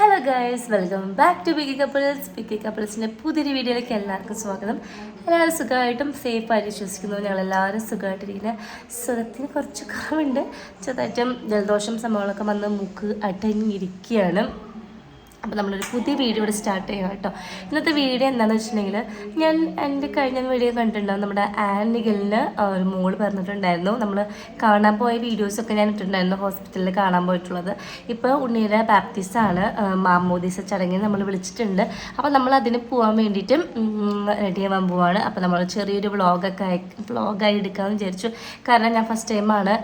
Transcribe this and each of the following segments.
Hello guys welcome back to Biggie Couples Biggie കപ്പിൾസിന്റെ പുതിയൊരു വീഡിയോയിലേക്ക് എല്ലാവർക്കും സ്വാഗതം. എല്ലാവരും സുഖമായിട്ടും സേഫായിട്ട് വിശ്വസിക്കുന്നു. ഞങ്ങളെല്ലാവരും സുഖമായിട്ടിരിക്കുന്ന. സുഖത്തിന് കുറച്ച് കുറവുണ്ട്. ചെറുതായിട്ടും ജലദോഷം സംഭവങ്ങളൊക്കെ വന്ന് മുക്ക് അടങ്ങിയിരിക്കുകയാണ് അപ്പോൾ നമ്മളൊരു പുതിയ വീഡിയോ ഇവിടെ സ്റ്റാർട്ട് ചെയ്യാം കേട്ടോ. ഇന്നത്തെ വീഡിയോ എന്താണെന്ന് വെച്ചിട്ടുണ്ടെങ്കിൽ ഞാൻ എന്റെ കഴിഞ്ഞ വീഡിയോ കണ്ടിട്ടുണ്ടാവും നമ്മുടെ ആനികലിന് ഒരു മോൾ പറഞ്ഞിട്ടുണ്ടായിരുന്നു. നമ്മൾ കാണാൻ പോയ വീഡിയോസൊക്കെ ഞാൻ ഇട്ടിട്ടുണ്ടായിരുന്നു ഹോസ്പിറ്റലിൽ കാണാൻ പോയിട്ടുള്ളത്. ഇപ്പോൾ ഉണ്ണിയുടെ ബാപ്റ്റിസാണ് മാമോദീസ ചടങ്ങിൽ നമ്മൾ വിളിച്ചിട്ടുണ്ട്. അപ്പോൾ നമ്മൾ അതിന് പോകാൻ വേണ്ടിയിട്ട് റെഡി ആവാൻ പോവാണ്. അപ്പോൾ നമ്മൾ ചെറിയൊരു വ്ളോഗൊക്കെ വ്ളോഗായി എടുക്കാമെന്ന് വിചാരിച്ചു. കാരണം ഞാൻ ഫസ്റ്റ് ടൈമാണ്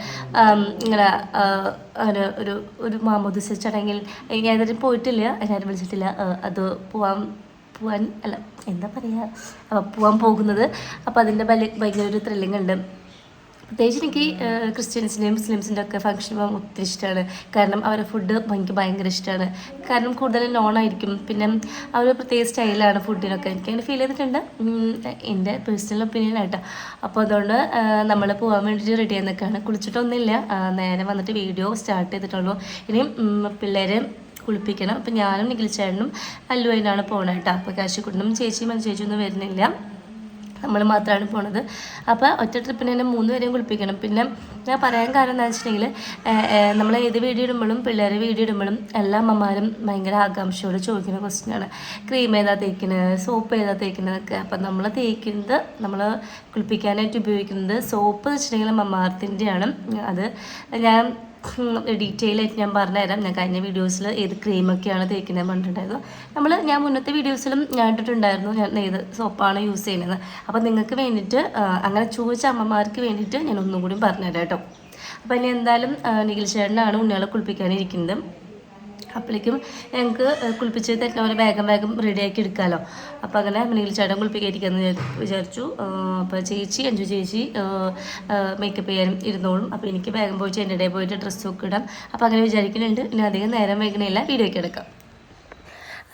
ഇങ്ങനെ ആ, ഒരു ഒരു മാമോദിസ ചടങ്ങിൽ ഇതിന് പോയിട്ടില്ല. ഞാൻ വിളിച്ചിട്ടില്ല. അത് പോവാൻ പോവാൻ അല്ല എന്താ പറയുക പോവാൻ പോകുന്നത്. അപ്പോൾ അതിന്റെ ഭയ ഭയങ്കര ഒരു ത്രില്ലിംഗ് ഉണ്ട് പ്രത്യേകിച്ച് എനിക്ക് ക്രിസ്ത്യൻസിന്റെയും മുസ്ലിംസിന്റെ ഒക്കെ ഫംഗ്ഷൻ പോകാൻ ഒത്തിരി ഇഷ്ടമാണ് കാരണം അവരുടെ ഫുഡ് എനിക്ക് ഭയങ്കര ഇഷ്ടമാണ് കാരണം കൂടുതലും നോൺ ആയിരിക്കും പിന്നെ അവർ പ്രത്യേക സ്റ്റൈലാണ് ഫുഡിനൊക്കെ എനിക്ക് അങ്ങനെ ഫീൽ ചെയ്തിട്ടുണ്ട്. എന്റെ പേഴ്സണൽ ഒപ്പീനിയൻ ആയിട്ടോ. അപ്പോൾ അതുകൊണ്ട് നമ്മൾ പോകാൻ വേണ്ടിയിട്ട് റെഡി ആയി കുളിച്ചിട്ടൊന്നുമില്ല. നേരെ വന്നിട്ട് വീഡിയോ സ്റ്റാർട്ട് ചെയ്തിട്ടുള്ളൂ. ഇനിയും പിള്ളേരെ കുളിപ്പിക്കണം. അപ്പം ഞാനും നിഖിൽ ചേട്ടനും അല്ലുവൈനാണ് പോകണം കേട്ടോ അപ്പോൾ കാശിക്കുട്ടനും ചേച്ചിയും ചേച്ചിയൊന്നും വരുന്നില്ല. നമ്മൾ മാത്രമാണ് പോണത്. അപ്പോൾ ഒറ്റ ട്രിപ്പിന് തന്നെ മൂന്ന് പേരെയും കുളിപ്പിക്കണം. പിന്നെ ഞാൻ പറയാൻ കാരണം എന്താ വെച്ചിട്ടുണ്ടെങ്കിൽ നമ്മൾ ഏത് വീഡിയോ ഇടുമ്പോഴും പിള്ളേരെ വീഡിയോ ഇടുമ്പോഴും എല്ലാ അമ്മമാരും ഭയങ്കര ആകാംക്ഷയോട് ചോദിക്കുന്ന ക്വസ്റ്റ്യനാണ് ക്രീം ഏതാ തേക്കുന്നത് സോപ്പ് ഏതാ തേക്കുന്നതൊക്കെ അപ്പം നമ്മൾ തേക്കുന്നത് നമ്മൾ കുളിപ്പിക്കാനായിട്ട് ഉപയോഗിക്കുന്നത് സോപ്പ് വെച്ചിട്ടുണ്ടെങ്കിൽ മമ്മാർത്തിന്റെയാണ് അത് ഞാൻ ഡീറ്റെയിൽ ആയിട്ട് ഞാൻ പറഞ്ഞുതരാം. ഞാൻ കഴിഞ്ഞ വീഡിയോസിൽ ഏത് ക്രീമൊക്കെയാണ് തേക്കുന്നത് പറഞ്ഞിട്ടുണ്ടായിരുന്നു. നമ്മൾ ഞാൻ മുന്നത്തെ വീഡിയോസിലും ഞാൻ ഇട്ടിട്ടുണ്ടായിരുന്നു. ഞാൻ ഏത് സോപ്പാണ് യൂസ് ചെയ്യുന്നത്. അപ്പോൾ നിങ്ങൾക്ക് വേണ്ടിയിട്ട് അങ്ങനെ ചോദിച്ച അമ്മമാർക്ക് വേണ്ടിയിട്ട് ഞാൻ ഒന്നും കൂടി പറഞ്ഞുതരാം കേട്ടോ. അപ്പോൾ ഇനി എന്തായാലും ആ, നിഖിൽ ചേട്ടനാണ് ഉണ്ണികളെ കുളിപ്പിക്കാനിരിക്കുന്നത്. അപ്പോഴേക്കും ഞങ്ങൾക്ക് കുളിപ്പിച്ച് തെറ്റവരെ വേഗം വേഗം റെഡിയാക്കി എടുക്കാമല്ലോ അപ്പോൾ അങ്ങനെ മിനിയിൽ ചേട്ടൻ കുളിപ്പിക്കാതിരിക്കാമെന്ന് വിചാ- വിചാരിച്ചു. അപ്പോൾ ചേച്ചി അഞ്ചു ചേച്ചി മേക്കപ്പ് ചെയ്യാനും ഇരുന്നോളും. അപ്പോൾ എനിക്ക് വേഗം പോയിട്ട് എന്റെ ഇടയിൽ പോയിട്ട് ഡ്രസ്സൊക്കെ ഇടാം. അപ്പോൾ അങ്ങനെ വിചാരിക്കുന്നുണ്ട്. ഇനി അധികം നേരം വൈകണില്ല വീഡിയോയ്ക്ക് എടുക്കാം.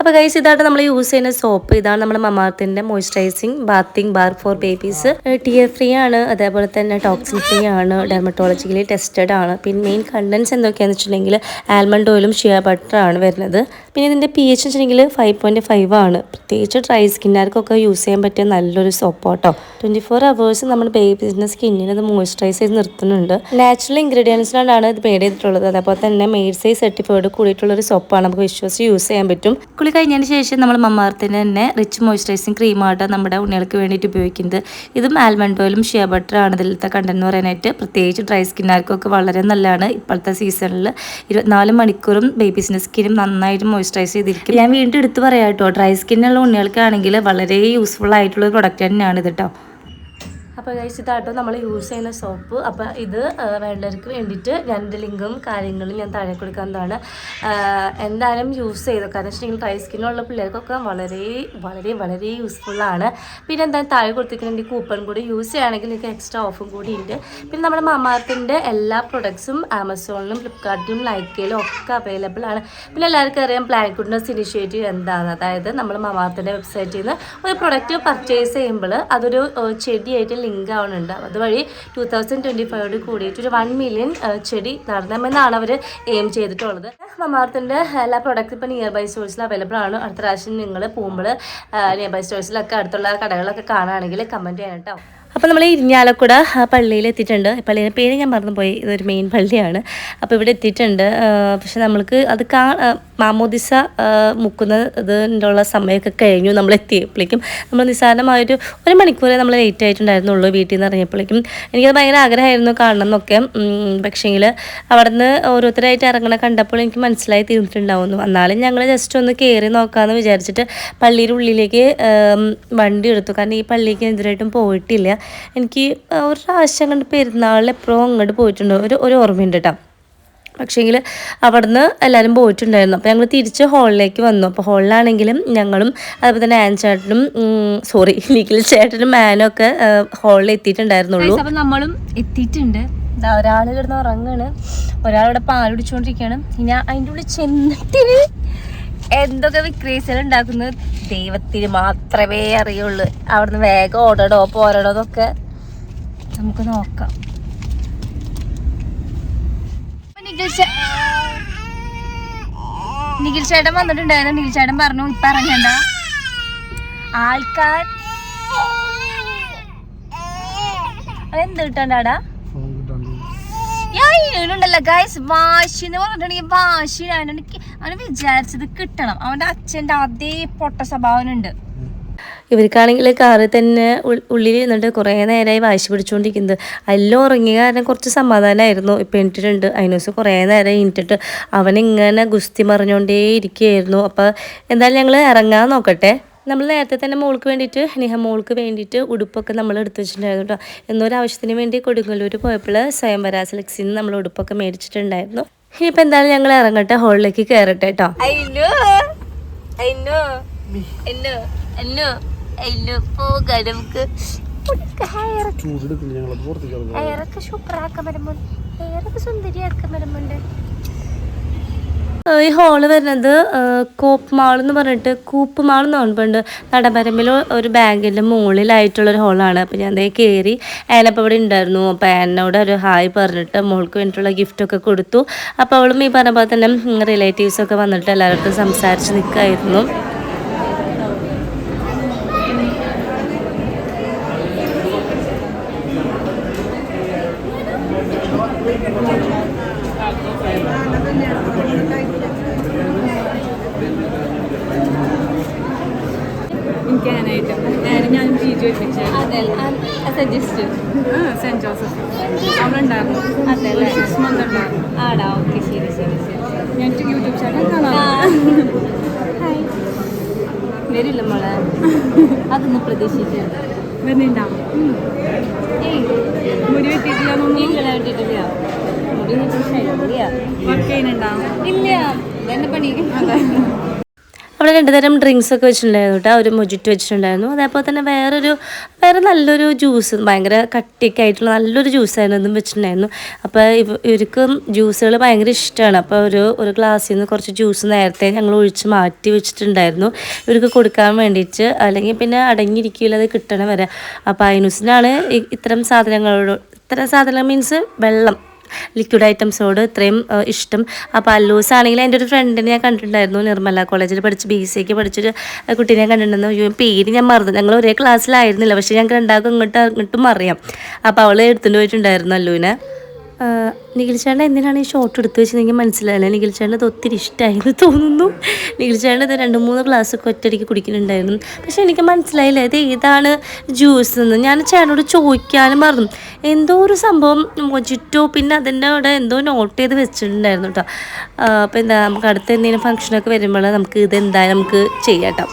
അപ്പോൾ ഗൈസ് ഇതാണ് നമ്മൾ യൂസ് ചെയ്യുന്ന സോപ്പ് ഇതാണ് നമ്മൾ മമാർത്തിന്റെ moisturising bathing bar for babies tear free ആണ്. അതേപോലെ തന്നെ ടോക്സിൻ ഫ്രീ ആണ്. ഡെർമറ്റോളജിക്കലി ടെസ്റ്റഡ് ആണ്. പിന്നെ മെയിൻ കണ്ടൻസ് എന്തൊക്കെയാണെന്ന് വെച്ചിട്ടുണ്ടെങ്കിൽ ആൽമണ്ട് ഓയിലും ഷിയ ബട്ടറാണ് വരുന്നത്. പിന്നെ ഇതിന്റെ പി എച്ച് വെച്ചിട്ടുണ്ടെങ്കിൽ ഫൈവ് പോയിന്റ് ഫൈവ് ആണ്. പ്രത്യേകിച്ച് ഡ്രൈ സ്കിന്നുകാർക്കൊക്കെ യൂസ് ചെയ്യാൻ പറ്റിയ നല്ലൊരു സോപ്പ് കേട്ടോ ട്വന്റി ഫോർ അവേഴ്സ് നമ്മൾ ബേബീസിന്റെ സ്കിന്നിനെ മോയ്സ്ചറൈസ് ചെയ്ത് നിർത്തുന്നുണ്ട്. നാച്ചുറൽ ഇൻഗ്രീഡിയൻസിനോടാണ് ഇത് മെയ്ഡ് ചെയ്തിട്ടുള്ളത്. അതേപോലെ തന്നെ മെയ്ഡ് സൈസ് സർട്ടിഫൈഡ് കൂടിയിട്ടുള്ള ഒരു സോപ്പാണ് നമുക്ക് വിശ്വസിച്ച് യൂസ് ചെയ്യാൻ പറ്റും. കുളി കഴിഞ്ഞതിന് ശേഷം നമ്മൾ മമ്മാർത്തിന് തന്നെ റിച്ച് മോയ്സ്ചറൈസിങ് ക്രീമാണ് നമ്മുടെ ഉണ്ണികൾക്ക് വേണ്ടിയിട്ട് ഉപയോഗിക്കുന്നത്. ഇതും ആൽമണ്ട് ഓയിലും ഷിയ ബട്ടറാണ് ഇതിലത്തെ കണ്ടന്റ് എന്ന് പറയാനായിട്ട്. പ്രത്യേകിച്ച് ഡ്രൈ സ്കിന്നുകാർക്കൊക്കെ വളരെ നല്ലതാണ് ഇപ്പോഴത്തെ സീസണിൽ ഇരുപത്തിനാല് മണിക്കൂറും ബേബീസിന്റെ സ്കിന്നും നന്നായിട്ട് മോയ്സ്ചറൈസ് ചെയ്തിരിക്കും ഞാൻ വീണ്ടും എടുത്ത് പറയാം കേട്ടോ. ഡ്രൈ സ്കിന്നുള്ള ഉണ്ണികൾക്കാണെങ്കിൽ വളരെ യൂസ്ഫുൾ ആയിട്ടുള്ള ഒരു പ്രൊഡക്റ്റ് തന്നെയാണ് ഇത് കേട്ടോ അപ്പോൾ ഗൈസ് ഇതാട്ടോ നമ്മൾ യൂസ് ചെയ്യുന്ന സോപ്പ് അപ്പോൾ ഇത് വെള്ളർക്ക് വേണ്ടിയിട്ട് രണ്ട് ലിങ്കും കാര്യങ്ങളും ഞാൻ താഴെ കൊടുക്കുന്നതാണ് എന്തായാലും യൂസ് ചെയ്തു? കാരണം വെച്ചിട്ടുണ്ടെങ്കിൽ ഡ്രൈ സ്കിന്നുള്ള പിള്ളേർക്കൊക്കെ വളരെ വളരെ വളരെ യൂസ്ഫുള്ളാണ് പിന്നെ എന്തായാലും താഴെ കൊടുത്തിരിക്കുന്ന കൂപ്പൺ കൂടി യൂസ് ചെയ്യുകയാണെങ്കിൽ നിങ്ങൾക്ക് എക്സ്ട്രാ ഓഫും കൂടി ഉണ്ട്. പിന്നെ നമ്മുടെ മമാർത്തിന്റെ എല്ലാ പ്രൊഡക്ട്സും ആമസോണിലും ഫ്ലിപ്കാർട്ടിലും ലൈക്കയിലും ഒക്കെ അവൈലബിൾ ആണ്. പിന്നെ എല്ലാവർക്കും അറിയാം പ്ലാൻ ഗുഡ്നസ് ഇനിഷ്യേറ്റീവ് എന്താണ്? അതായത് നമ്മൾ മമാർത്തിന്റെ വെബ്സൈറ്റിൽ നിന്ന് ഒരു പ്രൊഡക്റ്റ് പർച്ചേസ് ചെയ്യുമ്പോൾ അതൊരു ചെടിയായിട്ട് ആവുന്നുണ്ട് അതുവഴി ടൂ തൗസൻഡ് ട്വന്റി ഫൈവോട് കൂടിയിട്ട് ഒരു വൺ മില്യൺ ചെടി നടണമെന്നാണ് അവർ എയിം ചെയ്തിട്ടുള്ളത്. മമാർത്തിന്റെ എല്ലാ പ്രൊഡക്റ്റും ഇപ്പോൾ നിയർ ബൈ സ്റ്റോഴ്സിൽ അവൈലബിൾ ആണ്. അടുത്ത പ്രാവശ്യം നിങ്ങൾ പോകുമ്പോൾ നിയർ ബൈ സ്റ്റോഴ്സിലൊക്കെ അടുത്തുള്ള കടകളൊക്കെ കാണുകയാണെങ്കിൽ കമന്റ് ചെയ്യണം കേട്ടോ. അപ്പോൾ നമ്മൾ ഇരിഞ്ഞാലക്കുട പള്ളിയിൽ എത്തിയിട്ടുണ്ട്. പള്ളിയുടെ പേര് ഞാൻ മറന്നുപോയി. ഇതൊരു മെയിൻ പള്ളിയാണ്. അപ്പോൾ ഇവിടെ എത്തിയിട്ടുണ്ട്. പക്ഷെ നമ്മൾക്ക് അത് കാ മാമോദിസ മുക്കുന്ന ഇതിനുള്ള സമയമൊക്കെ കഴിഞ്ഞു. നമ്മൾ എത്തിയപ്പോഴേക്കും നമ്മൾ നിസ്സാരമായൊരു ഒരു മണിക്കൂറേ നമ്മൾ ലേറ്റ് ആയിട്ടുണ്ടായിരുന്നുള്ളൂ വീട്ടിൽ നിന്ന് ഇറങ്ങിയപ്പോഴേക്കും. എനിക്കത് ഭയങ്കര ആഗ്രഹമായിരുന്നു കാണണം എന്നൊക്കെ. പക്ഷേങ്കിൽ അവിടെ നിന്ന് ഓരോരുത്തരായിട്ട് ഇറങ്ങണ കണ്ടപ്പോൾ എനിക്ക് മനസ്സിലായി തീർന്നിട്ടുണ്ടാവുന്നു. എന്നാലും ഞങ്ങൾ ജസ്റ്റ് ഒന്ന് കയറി നോക്കാമെന്ന് വിചാരിച്ചിട്ട് പള്ളിയുടെ ഉള്ളിലേക്ക് വണ്ടി എടുത്തു. കാരണം ഈ പള്ളിക്ക് എതിരായിട്ടും പോയിട്ടില്ല. എനിക്ക് ഒരു പ്രാവശ്യം കണ്ട് പെരുന്നാളിൽ എപ്പോഴും അങ്ങോട്ട് പോയിട്ടുണ്ട്. ഒരു ഒരു ഓർമ്മയുണ്ട് കേട്ടോ പക്ഷേങ്കിൽ അവിടുന്ന് എല്ലാവരും പോയിട്ടുണ്ടായിരുന്നു. അപ്പോൾ ഞങ്ങൾ തിരിച്ച് ഹാളിലേക്ക് വന്നു. അപ്പോൾ ഹാളിലാണെങ്കിലും ഞങ്ങളും അതുപോലെ തന്നെ ആൻ ചേട്ടനും സോറി നിഖിൽ ചേട്ടനും ആനും ഒക്കെ ഹാളിൽ എത്തിയിട്ടുണ്ടായിരുന്നുള്ളൂ. അപ്പം നമ്മളും എത്തിയിട്ടുണ്ട്. ഒരാൾ കിടന്ന് ഉറങ്ങാണ്. ഒരാളിവിടെ പാൽ കുടിച്ചുകൊണ്ടിരിക്കുകയാണ് ഇനി അതിന്റെ ഉള്ളിൽ ചെന്നിട്ടിന് എന്തൊക്കെ വിക്രീസിൽ ഉണ്ടാക്കുന്നത്? ദൈവത്തിന് മാത്രമേ അറിയുള്ളൂ. അവിടുന്ന് വേഗം ഓടണോ പോരണോ എന്നൊക്കെ നമുക്ക് നോക്കാം. നിഖിൽ ചേട്ടൻ വന്നിട്ടുണ്ടായിരുന്നു. നിഖിൽ ചേട്ടൻ പറഞ്ഞു ഇപ്പൊ ഇറങ്ങണ്ട. ആൾക്കാർ അതെന്ത് കിട്ടണ്ടാടാ ഉണ്ടല്ലോ ഗൈസ് വാശി എന്ന് പറഞ്ഞിട്ടുണ്ടെങ്കിൽ വാശി എനിക്ക് അവന് വിചാരിച്ചത് കിട്ടണം. അവന്റെ അച്ഛന്റെ അതേ പൊട്ട സ്വഭാവനുണ്ട്. ഇവർക്കാണെങ്കിൽ കാറിൽ തന്നെ ഉള്ളിൽ ഇരുന്നിട്ട് കുറേ നേരമായി വാശി പിടിച്ചുകൊണ്ടിരിക്കുന്നത് എല്ലാം ഉറങ്ങിയ കാരണം കുറച്ച് സമാധാനമായിരുന്നു ഇപ്പം എണീറ്റിട്ടുണ്ട്. അതിനോസ് കുറേ നേരം അവൻ ഇങ്ങനെ ഗുസ്തി മറിഞ്ഞുകൊണ്ടേ ഇരിക്കുകയായിരുന്നു. അപ്പോൾ എന്തായാലും ഞങ്ങൾ ഇറങ്ങാൻ നോക്കട്ടെ. നമ്മൾ നേരത്തെ തന്നെ മോൾക്ക് വേണ്ടിയിട്ട് നിഹ മോൾക്ക് വേണ്ടിയിട്ട് ഉടുപ്പൊക്കെ നമ്മൾ എടുത്തു വെച്ചിട്ടുണ്ടായിരുന്നു കേട്ടോ. എന്നൊരു ആവശ്യത്തിന് വേണ്ടി കൊടുങ്ങല്ലൂർ പോയപ്പോൾ സ്വയംവര നമ്മൾ ഉടുപ്പൊക്കെ മേടിച്ചിട്ടുണ്ടായിരുന്നു. ഇനിയിപ്പോൾ എന്തായാലും ഞങ്ങൾ ഇറങ്ങട്ടെ ഹോളിലേക്ക് കയറട്ടെ കേട്ടോ അയ്യോ അല്ലോ അല്ലോ ഈ ഹോൾ വരുന്നത് കോപ്പ് മാൾ എന്ന് പറഞ്ഞിട്ട് കൂപ്പ് മാൾ എന്ന് പറഞ്ഞിട്ടുണ്ട്. നടപരമ്പിൽ ഒരു ബാങ്കിന്റെ മുകളിലായിട്ടുള്ളൊരു ഹോളാണ് അപ്പോൾ ഞാൻ അതേ കയറി ആനപ്പോൾ ഇവിടെ ഉണ്ടായിരുന്നു. അപ്പോൾ ആനോട് ഒരു ഹായ് പറഞ്ഞിട്ട് മോൾക്ക് വേണ്ടിയിട്ടുള്ള ഗിഫ്റ്റൊക്കെ കൊടുത്തു. അപ്പോൾ അവളും ഈ പറഞ്ഞ പോലെ തന്നെ റിലേറ്റീവ്സൊക്കെ വന്നിട്ട് എല്ലാവർക്കും സംസാരിച്ച് നിൽക്കുമായിരുന്നു ഞാൻ ഞാനും പി ജി ഒരുമിച്ച് സജസ്റ്റ് സെന്റ് ജോസഫ് അവളുണ്ടായിരുന്നു. അതെ സിക്സ് മന്ത് ഉണ്ടായിരുന്നു. ആടാ ഓക്കെ ശരി ശരി ശരി ഞാൻ യൂട്യൂബ് ചാനൽ കാണാം വരില്ല മോളെ. അതൊന്നും പ്രതീക്ഷിച്ചു വരുന്നുണ്ടാവും മുടി വെട്ടിയിട്ടില്ല വീട്ടിലായിട്ടില്ല മുടി ശരിയാ ഇല്ല. എന്നെ പണി. അതെ. അവിടെ രണ്ടുതരം ഡ്രിങ്ക്സ് ഒക്കെ വെച്ചിട്ടുണ്ടായിരുന്നു കേട്ടോ. ഒരു മൊജിറ്റ് വെച്ചിട്ടുണ്ടായിരുന്നു. അതേപോലെ തന്നെ വേറൊരു വേറെ നല്ലൊരു ജ്യൂസ് ഭയങ്കര കട്ടിയൊക്കെ ആയിട്ടുള്ള നല്ലൊരു ജ്യൂസായിരുന്നു അതും വെച്ചിട്ടുണ്ടായിരുന്നു. അപ്പോൾ ഇവ ഇവർക്കും ജ്യൂസുകൾ ഭയങ്കര ഇഷ്ടമാണ്. അപ്പോൾ ഒരു ഒരു ഗ്ലാസ്സിൽ നിന്ന് കുറച്ച് ജ്യൂസ് നേരത്തെ ഞങ്ങൾ ഒഴിച്ച് മാറ്റി വെച്ചിട്ടുണ്ടായിരുന്നു. ഇവർക്ക് കൊടുക്കാൻ വേണ്ടിയിട്ട് അല്ലെങ്കിൽ പിന്നെ അടങ്ങിയിരിക്കില്ല അത് കിട്ടണം വരെ. അപ്പോൾ ഐനുസിനാണ് ഇ- ഇത്തരം സാധനങ്ങളോട് ഇത്തരം സാധനങ്ങൾ മീൻസ് വെള്ളം. ലിക്വിഡ് ഐറ്റംസോട് ഇത്രയും ഇഷ്ടം. അപ്പോൾ അല്ലൂസ് ആണെങ്കിൽ എന്റെ ഒരു ഫ്രണ്ടിനെ ഞാൻ കണ്ടിട്ടുണ്ടായിരുന്നു നിർമ്മല കോളേജിൽ പഠിച്ച് ബി സിക്ക് പഠിച്ചൊരു കുട്ടിനെ കണ്ടിട്ടുണ്ടായിരുന്നു അയ്യോ, പേര് ഞാൻ മറന്നു. ഞങ്ങൾ ഒരേ ക്ലാസ്സിലായിരുന്നില്ല പക്ഷേ ഞങ്ങൾക്ക് രണ്ടാൾക്കും ഇങ്ങോട്ട് ഇങ്ങോട്ടും അറിയാം. അപ്പോൾ അവൾ എടുത്തുകൊണ്ട് പോയിട്ടുണ്ടായിരുന്നു അല്ലുവിനെ ആ, നിഖിൽ ചേട്ടൻ എന്തിനാണ് ഈ ഷോട്ട് എടുത്തു വെച്ചത്? എനിക്ക് മനസ്സിലായില്ല. നിഖിൽ ചേട്ടൻ അത് ഒത്തിരി ഇഷ്ടമായി എന്ന് തോന്നുന്നു. നിഖിൽ ചേട്ടൻ ഇത് രണ്ട് മൂന്ന് ഗ്ലാസ് ഒക്കെ ഒറ്റയടിക്ക് കുടിക്കുന്നുണ്ടായിരുന്നു. പക്ഷെ എനിക്ക് മനസ്സിലായില്ല. ഇത് ഏതാണ് ജ്യൂസ് എന്ന്. ഞാൻ ചേട്ടനോട് ചോദിക്കാനും മറന്നു. എന്തോ ഒരു സംഭവം മൊജിറ്റോ പിന്നെ അതിന്റെ അവിടെ എന്തോ നോട്ട് ചെയ്ത് വെച്ചിട്ടുണ്ടായിരുന്നു കേട്ടോ അപ്പോൾ എന്താ നമുക്ക് അടുത്ത എന്തെങ്കിലും ഫംഗ്ഷനൊക്കെ വരുമ്പോൾ നമുക്ക് ഇത് എന്തായാലും നമുക്ക് ചെയ്യാം കേട്ടോ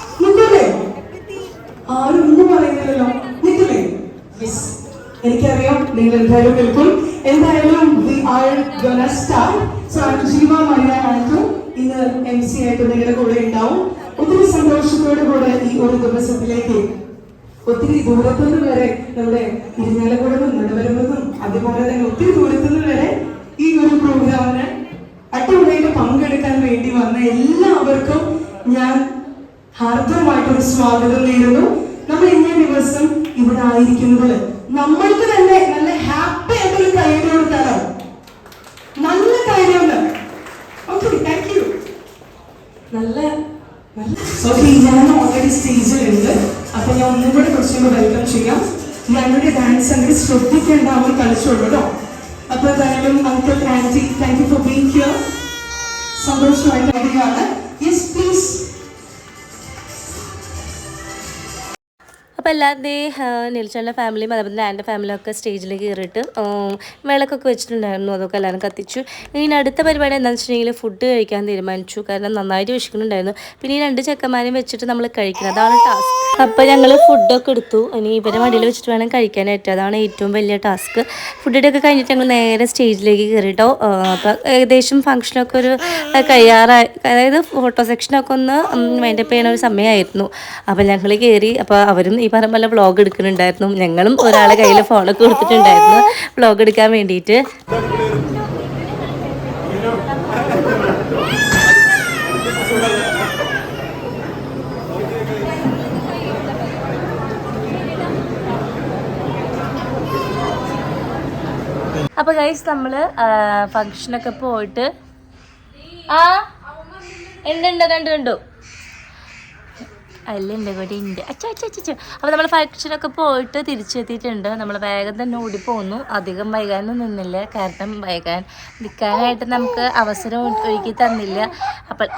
എനിക്കറിയാം. നിങ്ങൾ എന്തായാലും നിൽക്കും എന്തായാലും we are gonna start so Jeeva Maria Andrew ഇന്ന് എം സി ആയിട്ട് നിങ്ങളുടെ കൂടെ ഉണ്ടാവും. ഒത്തിരി സന്തോഷത്തോടു കൂടെ ഈ ഒരു ദിവസത്തിലേക്ക് ഒത്തിരി ദൂരത്തുനിന്ന് വരെ നമ്മുടെ ഇരിഞ്ഞാലക്കുടന്നും നെടുവരമ്പെന്നും അതുപോലെ തന്നെ ഒത്തിരി ദൂരത്തുനിന്ന് വരെ ഈ ഒരു പ്രോഗ്രാമിന് അടിപൊളിയായിട്ട് പങ്കെടുക്കാൻ വേണ്ടി വന്ന എല്ലാവർക്കും ഞാൻ ഹാർദവമായിട്ടൊരു സ്വാഗതം നേരുന്നു. നമ്മൾ ഇന്നേ ദിവസം ഇവിടെ ആയിരിക്കുന്നത് നമ്മൾക്ക് തന്നെ ഹാപ്പി ആയിട്ടൊരു കൈയ്യടി കൊടുത്താലോ നല്ല കാര്യമുണ്ട്. ഓക്കെ താങ്ക് യു നല്ല ഓക്കെ ഞാൻ ഓൾറെഡി സ്റ്റേജിലുണ്ട് അപ്പൊ ഞാൻ ഒന്നും കൂടെ കുറച്ചുകൂടെ വെൽക്കം ചെയ്യാം. ഞങ്ങളുടെ ഡാൻസ് അങ്ങനെ ശ്രദ്ധിക്കേണ്ടാവും കളിച്ചോളൂ കേട്ടോ. അപ്പൊ എന്തായാലും uncle aunty thank you for being here സന്തോഷമായിട്ട് വരികയാണ് യെസ് പ്ലീസ് അപ്പോൾ എല്ലാവരുടെയും നിൽച്ചുള്ള ഫാമിലിയും അതേപോലെ എന്റെ ഫാമിലിയൊക്കെ സ്റ്റേജിൽ കയറിയിട്ട് വിളക്കൊക്കെ വെച്ചിട്ടുണ്ടായിരുന്നു അതൊക്കെ എല്ലാവരും കത്തിച്ചു. ഇനി അടുത്ത പരിപാടി എന്താണെന്ന് വെച്ചിട്ടുണ്ടെങ്കിൽ ഫുഡ് കഴിക്കാൻ തീരുമാനിച്ചു. കാരണം നന്നായിട്ട് വിശക്കുന്നുണ്ടായിരുന്നു. പിന്നെ ഈ രണ്ട് ചെക്കന്മാരെയും വെച്ചിട്ട് നമ്മൾ കഴിക്കണം അതാണ് ടാസ്ക് അപ്പോൾ ഞങ്ങൾ ഫുഡൊക്കെ എടുത്തു. ഇനി ഇവരെ വണ്ടിയിൽ വെച്ചിട്ട് വേണം കഴിക്കാനായിട്ട് അതാണ് ഏറ്റവും വലിയ ടാസ്ക് ഫുഡിന്റെയൊക്കെ കഴിഞ്ഞിട്ട് ഞങ്ങൾ നേരെ സ്റ്റേജിലേക്ക് കയറിട്ടോ. അപ്പോൾ ഏകദേശം ഫംഗ്ഷനൊക്കെ ഒരു കഴിയാറായി അതായത് ഫോട്ടോ സെക്ഷനൊക്കെ ഒന്ന് മൈൻഡപ്പ് ചെയ്യുന്ന ഒരു സമയമായിരുന്നു. അപ്പോൾ ഞങ്ങൾ കയറി അപ്പോൾ അവരും ഈ പറഞ്ഞ പോലെ വ്ളോഗ് എടുക്കുന്നുണ്ടായിരുന്നു. ഞങ്ങളും ഒരാളെ കയ്യിൽ ഫോണൊക്കെ കൊടുത്തിട്ടുണ്ടായിരുന്നു. വ്ളോഗ് എടുക്കാൻ വേണ്ടിയിട്ട്. അപ്പൊ ഗൈസ് നമ്മൾ ഫങ്ഷനൊക്കെ പോയിട്ട് ആ ഉണ്ട് ഉണ്ട് കണ്ടു കണ്ടു. അല്ല എന്റെ കൂടെ ഉണ്ട് അച്ഛാ അച്ഛാ അച്ഛാ. അപ്പോൾ നമ്മൾ ഫംഗ്ഷനൊക്കെ പോയിട്ട് തിരിച്ചെത്തിയിട്ടുണ്ട്. നമ്മൾ വേഗം തന്നെ ഓടി പോകുന്നു അധികം വൈകാനൊന്നും നിന്നില്ല. കാരണം വൈകാൻ നിൽക്കാനായിട്ട് നമുക്ക് അവസരം ഒരുക്കി തന്നില്ല. അപ്പം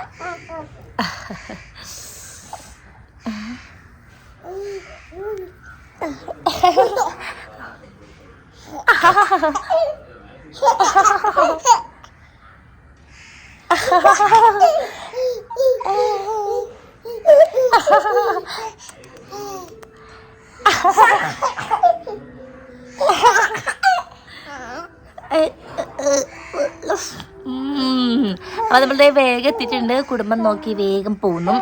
അപ്പോൾ നമ്മളുടെ വേഗം എത്തിയിട്ടുണ്ട്. കുടുംബം നോക്കി വേഗം പോകുന്നു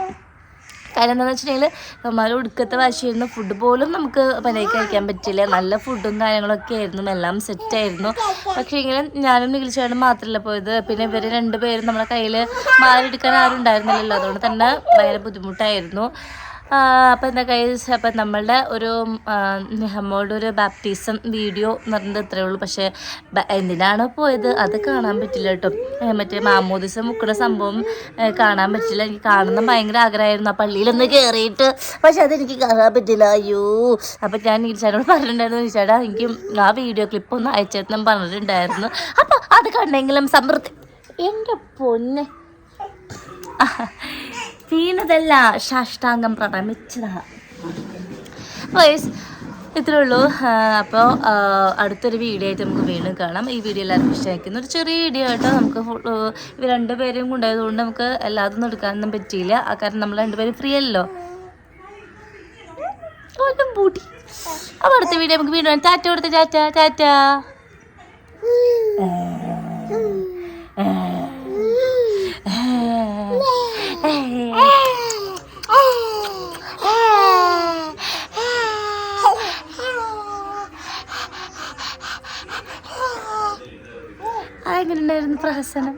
കാര്യം എന്താണെന്ന് വെച്ചിട്ടുണ്ടെങ്കിൽ നമ്മൾ ഒടുക്കത്തെ വാശിയായിരുന്നു. ഫുഡ് പോലും നമുക്ക് പനിക്ക് കഴിക്കാൻ പറ്റില്ല നല്ല ഫുഡും കാര്യങ്ങളൊക്കെ ആയിരുന്നു. എല്ലാം സെറ്റായിരുന്നു പക്ഷേ ഇങ്ങനെ ഞാനും നികിൽച്ചേട്ടനും മാത്രമല്ല പോയത്. പിന്നെ ഇവർ രണ്ടുപേരും നമ്മളെ കയ്യിൽ മാറിയെടുക്കാൻ ആരും ഉണ്ടായിരുന്നില്ലല്ലോ. അതുകൊണ്ട് തന്നെ ഭയങ്കര ബുദ്ധിമുട്ടായിരുന്നു. അപ്പം എന്താ കൈസ് അപ്പം നമ്മളുടെ ഒരു നമ്മളുടെ ഒരു ബാപ്റ്റിസം വീഡിയോ എന്ന് പറഞ്ഞത് ഇത്രയേ ഉള്ളൂ. പക്ഷേ എന്തിനാണ് പോയത്? അത് കാണാൻ പറ്റില്ല കേട്ടോ. മറ്റേ മാമോദിസം മുക്കുന്ന സംഭവം കാണാൻ പറ്റില്ല. എനിക്ക് കാണുന്ന ഭയങ്കര ആഗ്രഹമായിരുന്നു. ആ പള്ളിയിലൊന്ന് കയറിയിട്ട് പക്ഷെ അതെനിക്ക് കാണാൻ പറ്റില്ല. അയ്യോ. അപ്പം ഞാൻ ഈച്ചോട് പറഞ്ഞിട്ടുണ്ടായിരുന്നു ഈച്ചേട്ടാ എനിക്ക് ആ വീഡിയോ ക്ലിപ്പ് ഒന്ന് അയച്ചെന്നും പറഞ്ഞിട്ടുണ്ടായിരുന്നു. അപ്പം അത് കണ്ടെങ്കിലും സമൃദ്ധി. എന്റെ പൊന്നെ. വീണതല്ല സാഷ്ടാംഗം പ്രണമിച്ചതാ. വോയിസ് ഇത്രേ ഉള്ളൂ അപ്പോൾ അടുത്തൊരു വീഡിയോ ആയിട്ട് നമുക്ക് വീണ്ടും കാണാം. ഈ വീഡിയോ എല്ലാവർക്കും ഇഷ്ടമായിരിക്കുന്നു ഒരു ചെറിയ വീഡിയോ ആയിട്ട് നമുക്ക് ഇവർ രണ്ടുപേരും കൊണ്ടായതുകൊണ്ട് നമുക്ക് എല്ലാതൊന്നും എടുക്കാനൊന്നും പറ്റിയില്ല. കാരണം നമ്മൾ രണ്ടുപേരും ഫ്രീ അല്ലല്ലോ അപ്പൊ അടുത്ത വീഡിയോ നമുക്ക് വീണ്ടും ചാറ്റ ടാറ്റ ചാറ്റ ടാറ്റ. പ്രഹസനം